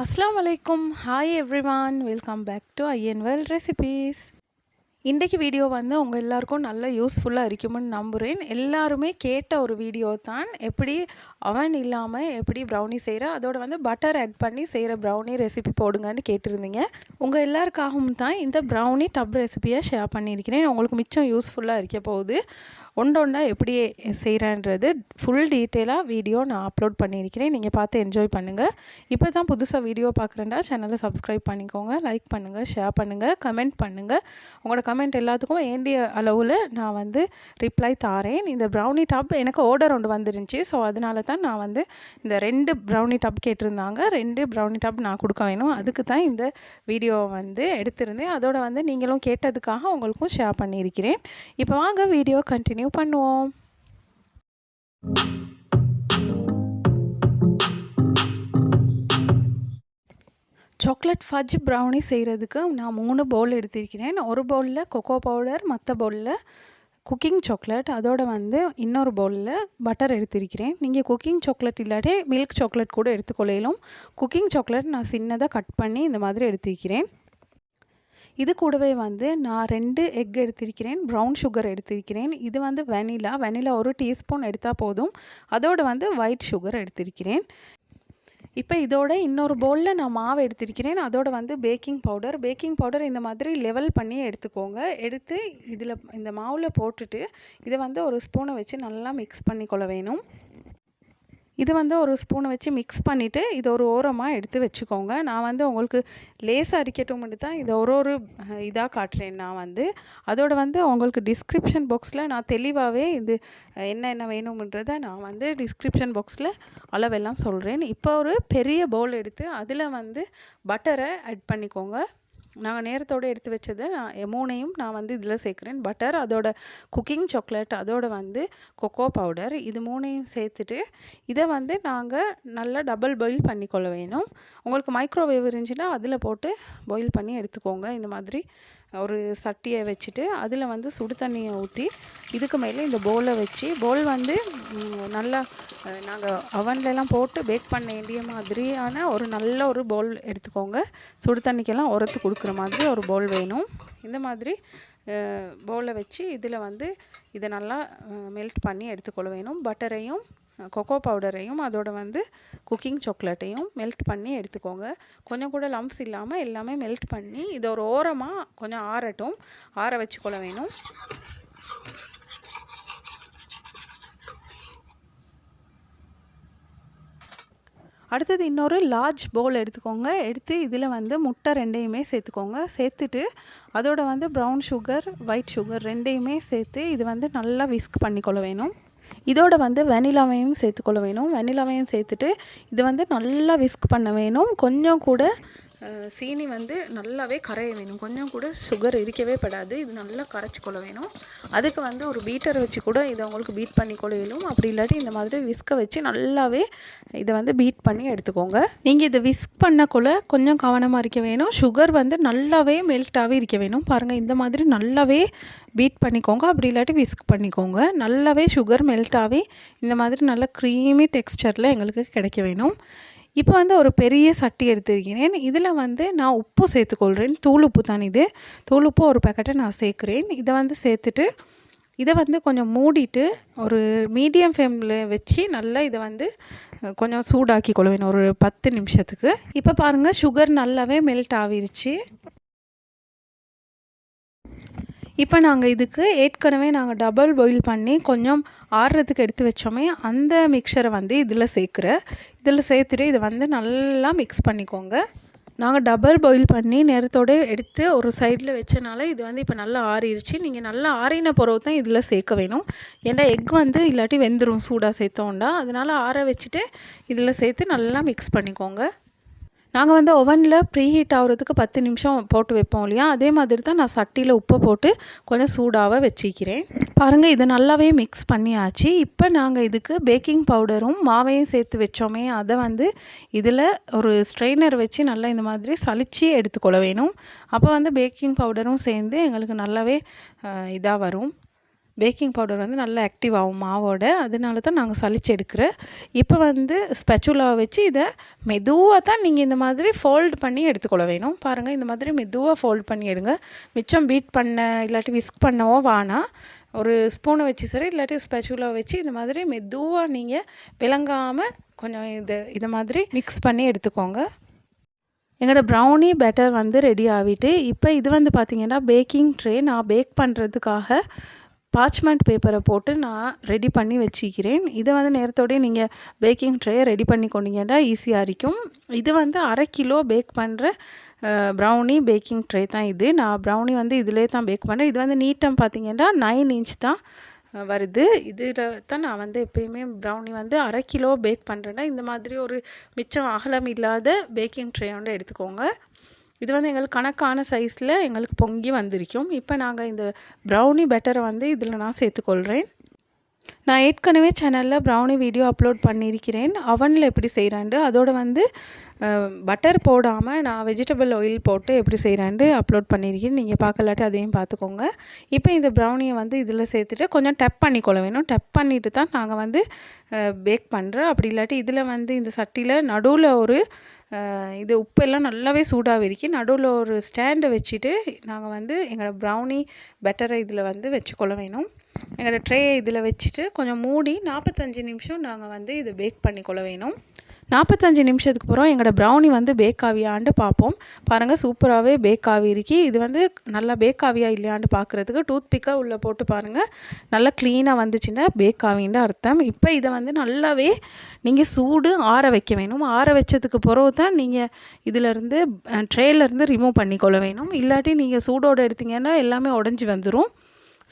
அஸ்லாம் வலைக்கும் hi everyone welcome back to Inwell recipes இன்றைக்கு வீடியோ வந்து உங்கள் எல்லாருக்கும் நல்ல யூஸ்ஃபுல்லாக இருக்குமென்னு நம்புகிறேன் எல்லாருமே கேட்ட ஒரு வீடியோ தான். எப்படி அவன் இல்லாமல் எப்படி ப்ரௌனி செய்கிற அதோட வந்து பட்டர் ஆட் பண்ணி செய்கிற ப்ரௌனி ரெசிபி போடுங்கன்னு கேட்டிருந்தீங்க. உங்கள் எல்லாருக்காகவும் தான் இந்த ப்ரௌனி டப் ரெசிபியை ஷேர் பண்ணியிருக்கிறேன். உங்களுக்கு மிச்சம் யூஸ்ஃபுல்லாக இருக்க போகுது. ஒன்று ஒன்றா எப்படி செய்கிறேன்றது ஃபுல் டீட்டெயிலாக வீடியோ நான் அப்லோட் பண்ணியிருக்கிறேன். நீங்கள் பார்த்து என்ஜாய் பண்ணுங்கள் இப்போ தான் புதுசாக வீடியோ பார்க்குறேன்டா. சேனலை சப்ஸ்கிரைப் பண்ணிக்கோங்க. லைக் பண்ணுங்கள் ஷேர் பண்ணுங்கள் கமெண்ட் பண்ணுங்கள் உங்களோட கமெண்ட் எல்லாத்துக்கும் வேண்டிய அளவில் நான் வந்து ரிப்ளை தாரேன் இந்த ப்ரௌனி டாப் எனக்கு ஆர்டர் ஒன்று வந்துருந்துச்சு. ஸோ அதனால தான் நான் வந்து இந்த ரெண்டு ப்ரௌனி டப் கேட்டிருந்தாங்க. ரெண்டு ப்ரௌனி டப் நான் கொடுக்க வேணும். அதுக்கு தான் இந்த வீடியோவை வந்து எடுத்திருந்தேன். அதோட வந்து நீங்களும் கேட்டதுக்காக உங்களுக்கும் ஷேர் பண்ணியிருக்கிறேன். இப்போ வாங்க வீடியோ கண்டினியூ பண்ணுவோம். சாக்லேட் ஃபஜ் ப்ரௌனி செய்கிறதுக்கு நான் மூணு பவுல் எடுத்திருக்கிறேன். ஒரு பவுலில் கொக்கோ பவுடர் மற்ற பவுலில் குக்கிங் சாக்லேட் அதோட வந்து இன்னொரு பவுலில் பட்டர் எடுத்திருக்கிறேன். நீங்கள் குக்கிங் சாக்லேட் இல்லாட்டி மில்க் சாக்லேட் கூட எடுத்துக்கொள்ளையிலும் குக்கிங் சாக்லேட் நான் சின்னதாக கட் பண்ணி இந்த மாதிரி எடுத்திருக்கிறேன். இது கூடவே வந்து நான் ரெண்டு எக் எடுத்திருக்கிறேன். ப்ரௌன் சுகர் எடுத்திருக்கிறேன். இது வந்து வெனிலா வெனிலா ஒரு டீஸ்பூன் எடுத்தால் போதும். அதோடு வந்து ஒயிட் சுகர் எடுத்திருக்கிறேன். இப்போ இதோட இன்னொரு பவுலில் நான் மாவு எடுத்திருக்கிறேன். அதோட வந்து பேக்கிங் பவுடர் பேக்கிங் பவுடர் இந்த மாதிரி லெவல் பண்ணி எடுத்துக்கோங்க. எடுத்து இதில் இந்த மாவில் போட்டுட்டு இதை வந்து ஒரு ஸ்பூனை வச்சு நல்லா மிக்ஸ் பண்ணிக்கொள்ள வேணும். இது வந்து ஒரு ஸ்பூனை வச்சு மிக்ஸ் பண்ணிவிட்டு இது ஒரு ஓரமாக எடுத்து வச்சுக்கோங்க. நான் வந்து உங்களுக்கு லேசாக அரிக்கட்டும் தான் இதை ஒரு ஒரு இதாக காட்டுறேன் நான் வந்து. அதோட வந்து உங்களுக்கு டிஸ்கிரிப்ஷன் பாக்ஸில் நான் தெளிவாகவே இது என்ன என்ன நான் வந்து டிஸ்கிரிப்ஷன் பாக்ஸில் அளவெல்லாம் சொல்கிறேன் இப்போ ஒரு பெரிய பவுல் எடுத்து அதில் வந்து பட்டரை ஆட் பண்ணிக்கோங்க. நாங்கள் நேரத்தோடு எடுத்து வச்சதை நான் மூணையும் நான் வந்து இதில் சேர்க்குறேன். பட்டர் அதோட குக்கிங் சாக்லேட் அதோட வந்து கொக்கோ பவுடர் இது மூணையும் சேர்த்துட்டு இதை வந்து நாங்கள் நல்லா டபுள் பாயில் பண்ணிக்கொள்ள வேணும். உங்களுக்கு மைக்ரோவேவ் இருந்துச்சுன்னா அதில் போட்டு பாயில் பண்ணி எடுத்துக்கோங்க. இந்த மாதிரி ஒரு சட்டியை வச்சுட்டு அதில் வந்து சுடு தண்ணியை ஊற்றி இதுக்கு மேலே இந்த போலை வச்சு போல் வந்து நல்லா நாங்கள் அவன்லலாம் போட்டு பேக் பண்ண வேண்டிய மாதிரியான ஒரு நல்ல ஒரு பவுல் எடுத்துக்கோங்க. சுடு தண்ணிக்கெல்லாம் உரத்து கொடுக்குற மாதிரி ஒரு பவுல் வேணும். இந்த மாதிரி பவுலை வச்சு இதில் வந்து இதை நல்லா மெல்ட் பண்ணி எடுத்துக்கொள்ள வேணும். பட்டரையும் கொக்கோ பவுடரையும் அதோட வந்து குக்கிங் சாக்லேட்டையும் மெல்ட் பண்ணி எடுத்துக்கோங்க. கொஞ்சம் கூட லம்ப்ஸ் இல்லாமல் எல்லாமே மெல்ட் பண்ணி இதை ஒரு ஓரமாக கொஞ்சம் ஆறட்டும். ஆற வச்சுக்கொள்ள வேணும். அடுத்தது இன்னொரு லார்ஜ் பவுல் எடுத்துக்கோங்க. எடுத்து இதில் வந்து முட்டை ரெண்டையுமே சேர்த்துக்கோங்க. சேர்த்துட்டு அதோட வந்து ப்ரௌன் சுகர் ஒயிட் சுகர் ரெண்டையுமே சேர்த்து இது வந்து நல்லா விஸ்க் பண்ணிக்கொள்ள வேணும். இதோட வந்து வெனிலாவையும் சேர்த்துக்கொள்ள வேணும். வெனிலாவையும் சேர்த்துட்டு இது வந்து நல்லா விஸ்க் பண்ண வேணும். கொஞ்சம் கூட சீனி வந்து நல்லாவே கரைய வேணும். கொஞ்சம் கூட சுகர் இருக்கவே படாது. இது நல்லா கரைச்சி கொள்ள வேணும். அதுக்கு வந்து ஒரு பீட்டர் வச்சு கூட இதை உங்களுக்கு பீட் பண்ணி கொள்ளையிலும். அப்படி இல்லாட்டி இந்த மாதிரி விஸ்கை வச்சு நல்லாவே இதை வந்து பீட் பண்ணி எடுத்துக்கோங்க. நீங்கள் இதை விஸ்க் பண்ணக்குள்ள கொஞ்சம் கவனமாக இருக்க வேணும். சுகர் வந்து நல்லாவே மெல்ட்டாகவே இருக்க வேணும். பாருங்கள் இந்த மாதிரி நல்லாவே பீட் பண்ணிக்கோங்க. அப்படி இல்லாட்டி விஸ்க் பண்ணிக்கோங்க. நல்லாவே சுகர் மெல்ட்டாகவே இந்த மாதிரி நல்ல க்ரீமி டெக்ஸ்டரில் எங்களுக்கு கிடைக்க வேணும். இப்போ வந்து ஒரு பெரிய சட்டி எடுத்திருக்கிறேன். இதில் வந்து நான் உப்பு சேர்த்துக்கொள்கிறேன். தூள் உப்பு தான் இது. தூள் உப்பு ஒரு பேக்கெட்டை நான் சேர்க்குறேன். இதை வந்து சேர்த்துட்டு இதை வந்து கொஞ்சம் மூடிட்டு ஒரு மீடியம் ஃப்ளேமில் வச்சு நல்லா இதை வந்து கொஞ்சம் சூடாக்கி கொள்வேன் ஒரு பத்து நிமிஷத்துக்கு. இப்போ பாருங்கள் சுகர் நல்லாவே மெல்ட் ஆகிருச்சு. இப்போ நாங்கள் இதுக்கு ஏற்கனவே நாங்கள் டபுள் பாயில் பண்ணி கொஞ்சம் ஆறுறதுக்கு எடுத்து வச்சோமே அந்த மிக்சரை வந்து இதில் சேர்க்குற. இதில் சேர்த்துட்டு இதை வந்து நல்லா மிக்ஸ் பண்ணிக்கோங்க. நாங்கள் டபுள் பாயில் பண்ணி நேரத்தோடு எடுத்து ஒரு சைடில் வச்சனால இது வந்து இப்போ நல்லா ஆறிடுச்சு நீங்கள் நல்லா ஆறின பிறகு தான் இதில் சேர்க்க வேணும். ஏன்னா எக் வந்து இல்லாட்டி வெந்துடும் சூடாக சேர்த்தோண்டா அதனால் ஆற வச்சுட்டு இதில் சேர்த்து நல்லா மிக்ஸ் பண்ணிக்கோங்க. நாங்கள் வந்து ஓவனில் ப்ரீ ஹீட் ஆகிறதுக்கு பத்து நிமிஷம் போட்டு வைப்போம் இல்லையா? அதே மாதிரி தான் நான் சட்டியில் உப்பை போட்டு கொஞ்சம் சூடாக வச்சுக்கிறேன். பாருங்கள் இது நல்லாவே மிக்ஸ் பண்ணியாச்சு. இப்போ நாங்கள் இதுக்கு பேக்கிங் பவுடரும் மாவையும் சேர்த்து வச்சோமே. அதை வந்து இதில் ஒரு ஸ்ட்ரெயினர் வச்சு நல்லா இந்த மாதிரி சளிச்சு எடுத்துக்கொள்ள வேணும். அப்போ வந்து பேக்கிங் பவுடரும் சேர்ந்து எங்களுக்கு நல்லாவே இதாக வரும். பேக்கிங் பவுடர் வந்து நல்லா ஆக்டிவ் ஆகும் மாவோட. அதனால தான் நாங்கள் சலிச்சு எடுக்கிறேன் இப்போ வந்து ஸ்பெச்சுலாவை வச்சு இதை மெதுவாக தான் நீங்கள் இந்த மாதிரி ஃபோல்டு பண்ணி எடுத்துக்கொள்ள வேணும். பாருங்கள் இந்த மாதிரி மெதுவாக ஃபோல்ட் பண்ணி எடுங்க. மிச்சம் பீட் பண்ண இல்லாட்டி விஸ்க் பண்ணவோ வானா ஒரு ஸ்பூனை வச்சு சரி இல்லாட்டி ஸ்பெச்சுலாவை வச்சு இந்த மாதிரி மெதுவாக நீங்கள் விளங்காமல் கொஞ்சம் இது இது மாதிரி மிக்ஸ் பண்ணி எடுத்துக்கோங்க. எங்களோட ப்ரௌனி பேட்டர் வந்து ரெடி ஆகிட்டு இப்போ இது வந்து பார்த்திங்கன்னா பேக்கிங் ட்ரே நான் பேக் பண்ணுறதுக்காக பார்ச்மெண்ட் பேப்பரை போட்டு நான் ரெடி பண்ணி வச்சுக்கிறேன். இதை வந்து நேரத்தோடய நீங்கள் பேக்கிங் ட்ரேயை ரெடி பண்ணி கொண்டீங்கன்னா ஈஸியாக இருக்கும். இது வந்து அரை கிலோ பேக் பண்ணுற ப்ரௌனி பேக்கிங் ட்ரே தான் இது. நான் ப்ரௌனி வந்து இதிலே தான் பேக் பண்ணுறேன் இது வந்து நீட்டம் பார்த்தீங்கன்னா நைன் இன்ச் தான் வருது. இதில் தான் நான் வந்து எப்பயுமே ப்ரௌனி வந்து அரை கிலோ பேக் பண்ணுறேன்னா இந்த மாதிரி ஒரு மிச்சம் அகலம் இல்லாத பேக்கிங் ட்ரே வந்து எடுத்துக்கோங்க. இது வந்து எங்களுக்கு கணக்கான சைஸில் எங்களுக்கு பொங்கி வந்திருக்கும். இப்போ நாங்கள் இந்த ப்ரௌனி பெட்டரை வந்து இதில் நான் சேர்த்துக்கொள்கிறேன் நான் ஏற்கனவே சேனலில் ப்ரௌனி வீடியோ அப்லோட் பண்ணியிருக்கிறேன். அவனில் எப்படி செய்கிறாண்டு அதோடு வந்து பட்டர் போடாமல் நான் வெஜிடபிள் ஆயில் போட்டு எப்படி செய்கிறாண்டு அப்லோட் பண்ணியிருக்கேன் நீங்கள் பார்க்கலாட்டி அதையும் பார்த்துக்கோங்க. இப்போ இந்த ப்ரௌனியை வந்து இதில் சேர்த்துட்டு கொஞ்சம் டப் பண்ணிக்கொள்ள வேணும் டப் பண்ணிவிட்டு தான் நாங்கள் வந்து பேக் பண்ணுறோம் அப்படி இல்லாட்டி இதில் வந்து இந்த சட்டியில் நடுவில் ஒரு இது உப்பெல்லாம் நல்லாவே சூடாக இருக்கு. நடுவில் ஒரு ஸ்டாண்டை வச்சுட்டு நாங்கள் வந்து எங்களோட ப்ரௌனி பெட்டரை இதில் வந்து வச்சுக்கொள்ள வேணும். எங்களோட ட்ரேயை இதில் வச்சுட்டு கொஞ்சம் மூடி நாற்பத்தஞ்சு நிமிஷம் நாங்கள் வந்து இதை பேக் பண்ணிக்கொள்ள வேணும். நாற்பத்தஞ்சு நிமிஷத்துக்கு அப்புறம் எங்களோட ப்ரௌனி வந்து பேக் ஆவியான்னு பார்ப்போம். பாருங்கள் சூப்பராகவே பேக் ஆகிருக்கு இது வந்து நல்லா பேக் ஆவியா இல்லையான்னு பார்க்குறதுக்கு டூத் பிக்கை உள்ளே போட்டு பாருங்கள் நல்லா க்ளீனாக வந்துச்சுன்னா பேக் ஆவின்னு அர்த்தம். இப்போ இதை வந்து நல்லாவே நீங்கள் சூடு ஆற வைக்க வேணும். ஆற வச்சதுக்கு பிறகு தான் நீங்கள் இதிலேருந்து ட்ரேலேருந்து ரிமூவ் பண்ணிக்கொள்ள வேணும். இல்லாட்டி நீங்கள் சூடோடு எடுத்தீங்கன்னா எல்லாமே உடஞ்சி வந்துடும்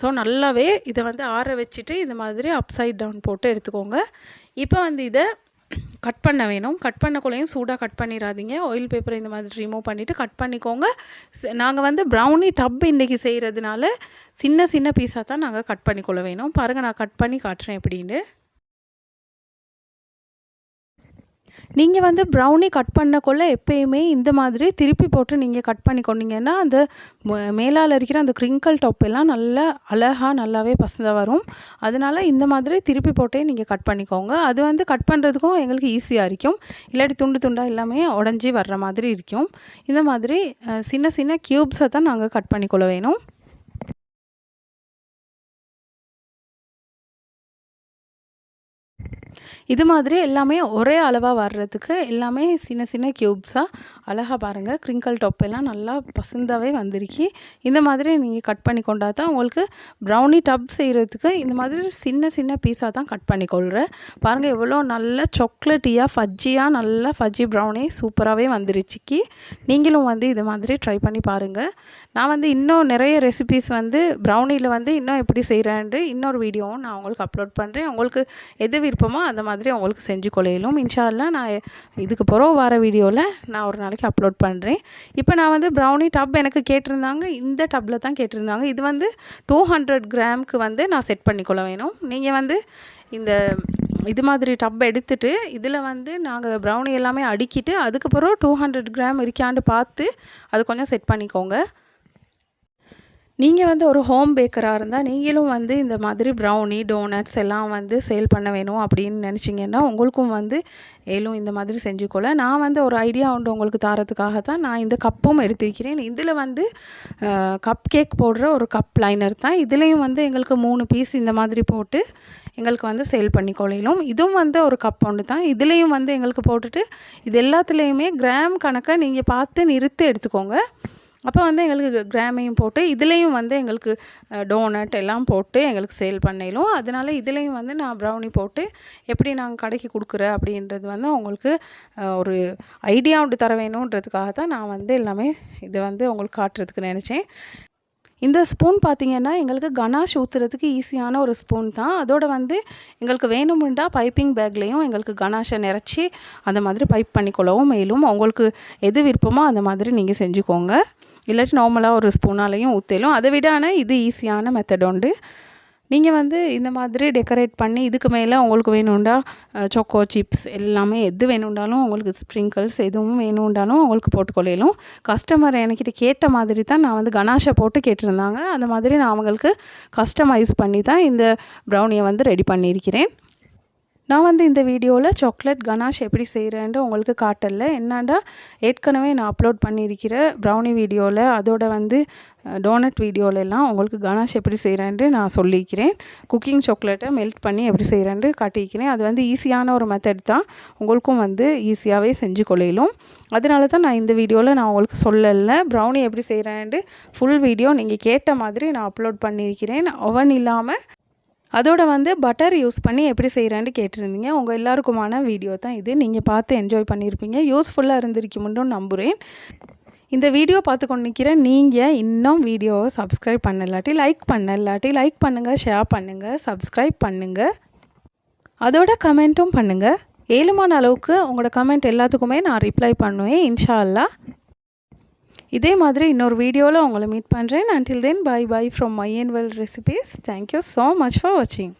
ஸோ நல்லாவே இதை வந்து ஆற வச்சுட்டு இந்த மாதிரி அப்சைட் டவுன் போட்டு எடுத்துக்கோங்க. இப்போ வந்து இதை கட் பண்ண வேணும். கட் பண்ணக்குள்ளேயும் சூடாக கட் பண்ணிடாதீங்க ஆயில் பேப்பர் இந்த மாதிரி ரிமூவ் பண்ணிவிட்டு கட் பண்ணிக்கோங்க. நாங்கள் வந்து ப்ரௌனி டப் இன்றைக்கி செய்கிறதுனால சின்ன சின்ன பீஸாக தான் நாங்கள் கட் பண்ணிக்கொள்ள வேணும். பாருங்கள் நான் கட் பண்ணி காட்டுறேன் எப்படின்னு. நீங்கள் வந்து ப்ரௌனி கட் பண்ணக்குள்ள எப்பயுமே இந்த மாதிரி திருப்பி போட்டு நீங்கள் கட் பண்ணி கொண்டீங்கன்னா அந்த மேலால் இருக்கிற அந்த க்ரிங்கிள் டாப் எல்லாம் நல்லா அழகாக நல்லாவே பசந்தாக வரும். அதனால் இந்த மாதிரி திருப்பி போட்டே நீங்கள் கட் பண்ணிக்கோங்க. அது வந்து கட் பண்ணுறதுக்கும் எங்களுக்கு ஈஸியாக இருக்கும். இல்லாட்டி துண்டு துண்டாக எல்லாமே உடஞ்சி வர்ற மாதிரி இருக்கும். இந்த மாதிரி சின்ன சின்ன க்யூப்ஸை தான் நாங்கள் கட் பண்ணிக்கொள்ள வேணும். இது மாதிரி எல்லாமே ஒரே அளவாக வர்றதுக்கு எல்லாமே சின்ன சின்ன க்யூப்ஸாக அழகாக பாருங்கள் க்ரிங்கிள் டாப் எல்லாம் நல்லா பசுந்தாவே வந்திருக்கு. இந்த மாதிரி நீங்கள் கட் பண்ணி கொண்டா தான் உங்களுக்கு ப்ரௌனி டப் செய்கிறதுக்கு இந்த மாதிரி சின்ன சின்ன பீஸாக தான் கட் பண்ணி கொள்கிறேன் பாருங்கள் எவ்வளோ நல்ல சாக்லேட்டியாக ஃபஜ்ஜியாக நல்லா ஃபஜ்ஜி ப்ரௌனி சூப்பராகவே வந்துருச்சுக்கி. நீங்களும் வந்து இது மாதிரி ட்ரை பண்ணி பாருங்கள் நான் வந்து இன்னும் நிறைய ரெசிபீஸ் வந்து ப்ரௌனியில் வந்து இன்னும் எப்படி செய்கிறேன்ட்டு இன்னொரு வீடியோவும் நான் உங்களுக்கு அப்லோட் பண்ணுறேன் உங்களுக்கு எது விருப்பமோ அந்த மாதிரி அவங்களுக்கு செஞ்சு கொள்ளையிலும். இன்ஷால்லாம் நான் இதுக்கு பிறகு வர வீடியோவில் நான் ஒரு நாளைக்கு அப்லோட் பண்ணுறேன் இப்போ நான் வந்து ப்ரௌனி டப் எனக்கு கேட்டிருந்தாங்க. இந்த டப்பில் தான் கேட்டிருந்தாங்க. இது வந்து டூ ஹண்ட்ரட் கிராமுக்கு வந்து நான் செட் பண்ணிக்கொள்ள வேணும். நீங்கள் வந்து இந்த இது மாதிரி டப் எடுத்துட்டு இதில் வந்து நாங்கள் ப்ரௌனி எல்லாமே அடுக்கிட்டு அதுக்கப்புறம் டூ ஹண்ட்ரட் கிராம் இருக்கான்னு பார்த்து அது கொஞ்சம் செட் பண்ணிக்கோங்க. நீங்கள் வந்து ஒரு ஹோம் பேக்கராக இருந்தால் நீங்களும் வந்து இந்த மாதிரி ப்ரௌனி டோனட்ஸ் எல்லாம் வந்து சேல் பண்ண வேணும் அப்படின்னு நினச்சிங்கன்னா உங்களுக்கும் வந்து ஏலும் இந்த மாதிரி செஞ்சுக்கொள்ள நான் வந்து ஒரு ஐடியா உண்டு உங்களுக்கு தரத்துக்காக தான் நான் இந்த கப்பும் எடுத்துக்கிறேன் இதில் வந்து கப் கேக் போடுற ஒரு கப் லைனர் தான். இதுலேயும் வந்து எங்களுக்கு மூணு பீஸ் இந்த மாதிரி போட்டு எங்களுக்கு வந்து சேல் பண்ணி கொள்ளையிலும் இதுவும் வந்து ஒரு கப் ஒன்று தான். இதுலேயும் வந்து எங்களுக்கு போட்டுட்டு இது எல்லாத்துலேயுமே கிராம் கணக்கை நீங்கள் பார்த்து நிறுத்து எடுத்துக்கோங்க. அப்போ வந்து எங்களுக்கு கிராமையும் போட்டு இதுலேயும் வந்து எங்களுக்கு டோனட் எல்லாம் போட்டு எங்களுக்கு சேல் பண்ணிடும் அதனால் இதுலேயும் வந்து நான் ப்ரௌனி போட்டு எப்படி நாங்கள் கடைக்கு கொடுக்குற அப்படின்றது வந்து உங்களுக்கு ஒரு ஐடியா ஒன்று தர வேணுன்றதுக்காக தான் நான் வந்து எல்லாமே இதை வந்து உங்களுக்கு காட்டுறதுக்கு நினச்சேன். இந்த ஸ்பூன் பார்த்திங்கன்னா எங்களுக்கு கனாஷ் ஊற்றுறதுக்கு ஈஸியான ஒரு ஸ்பூன் தான். அதோடு வந்து எங்களுக்கு வேணுமுண்டா பைப்பிங் பேக்லேயும் எங்களுக்கு கனாஷை நிறச்சி அந்த மாதிரி பைப் பண்ணிக்கொள்ளவும் மேலும் உங்களுக்கு எது விருப்பமோ அந்த மாதிரி நீங்கள் செஞ்சுக்கோங்க. இல்லாட்டி நார்மலாக ஒரு ஸ்பூனாலையும் ஊற்றலும் அதை விட ஆனால் இது ஈஸியான மெத்தட் உண்டு. நீங்கள் வந்து இந்த மாதிரி டெக்கரேட் பண்ணி இதுக்கு மேலே உங்களுக்கு வேணுண்டா சொக்கோ சிப்ஸ் எல்லாமே எது வேணுண்டாலும் உங்களுக்கு ஸ்ப்ரிங்கிள்ஸ் எதுவும் வேணுண்டாலும் உங்களுக்கு போட்டுக்கொள்ளையிலும் கஸ்டமர் என்கிட்ட கேட்ட மாதிரி தான் நான் வந்து கனாஷை போட்டு கேட்டிருந்தாங்க. அந்த மாதிரி நான் அவங்களுக்கு கஸ்டமைஸ் பண்ணி தான் இந்த ப்ரௌனியை வந்து ரெடி பண்ணியிருக்கிறேன். நான் வந்து இந்த வீடியோவில் சாக்லேட் கனாஷ் எப்படி செய்கிறேன்ட்டு உங்களுக்கு காட்டல. என்னடா ஏற்கனவே நான் அப்லோட் பண்ணியிருக்கிற ப்ரௌனி வீடியோவில் அதோட வந்து டோனட் வீடியோலெல்லாம் உங்களுக்கு கனாஷ் எப்படி செய்கிறேன்ட்டு நான் சொல்லியிருக்கிறேன். குக்கிங் சாக்லேட்டை மெல்ட் பண்ணி எப்படி செய்கிறேன்ட்டு காட்டியிருக்கிறேன். அது வந்து ஈஸியான ஒரு மெத்தட் தான். உங்களுக்கும் வந்து ஈஸியாகவே செஞ்சு கொள்ளையிலும் அதனால தான் நான் இந்த வீடியோவில் நான் உங்களுக்கு சொல்லலை. ப்ரௌனி எப்படி செய்கிறேன்ட்டு ஃபுல் வீடியோ நீங்கள் கேட்ட மாதிரி நான் அப்லோட் பண்ணியிருக்கிறேன். அவன் இல்லாமல் அதோட வந்து பட்டர் யூஸ் பண்ணி எப்படி செய்கிறேன்னு கேட்டிருந்தீங்க. உங்கள் எல்லாருக்குமான வீடியோ தான் இது. நீங்கள் பார்த்து என்ஜாய் பண்ணியிருப்பீங்க யூஸ்ஃபுல்லாக இருந்திருக்குமென்னு நம்புகிறேன் இந்த வீடியோ பார்த்து கொண்டு நிற்கிற நீங்கள் இன்னும் வீடியோவை சப்ஸ்கிரைப் பண்ணலாட்டி லைக் பண்ணலாட்டி லைக் பண்ணுங்கள் ஷேர் பண்ணுங்கள் சப்ஸ்கிரைப் பண்ணுங்கள் அதோட கமெண்ட்டும் பண்ணுங்கள் ஏழுமான அளவுக்கு உங்களோட கமெண்ட் எல்லாத்துக்குமே நான் ரிப்ளை பண்ணுவேன். இன்ஷா இதே மாதிரி இன்னொரு வீடியோவில் உங்களை மீட் பண்ணுறேன் until then bye bye from my and well recipes thank you so much for வாட்சிங்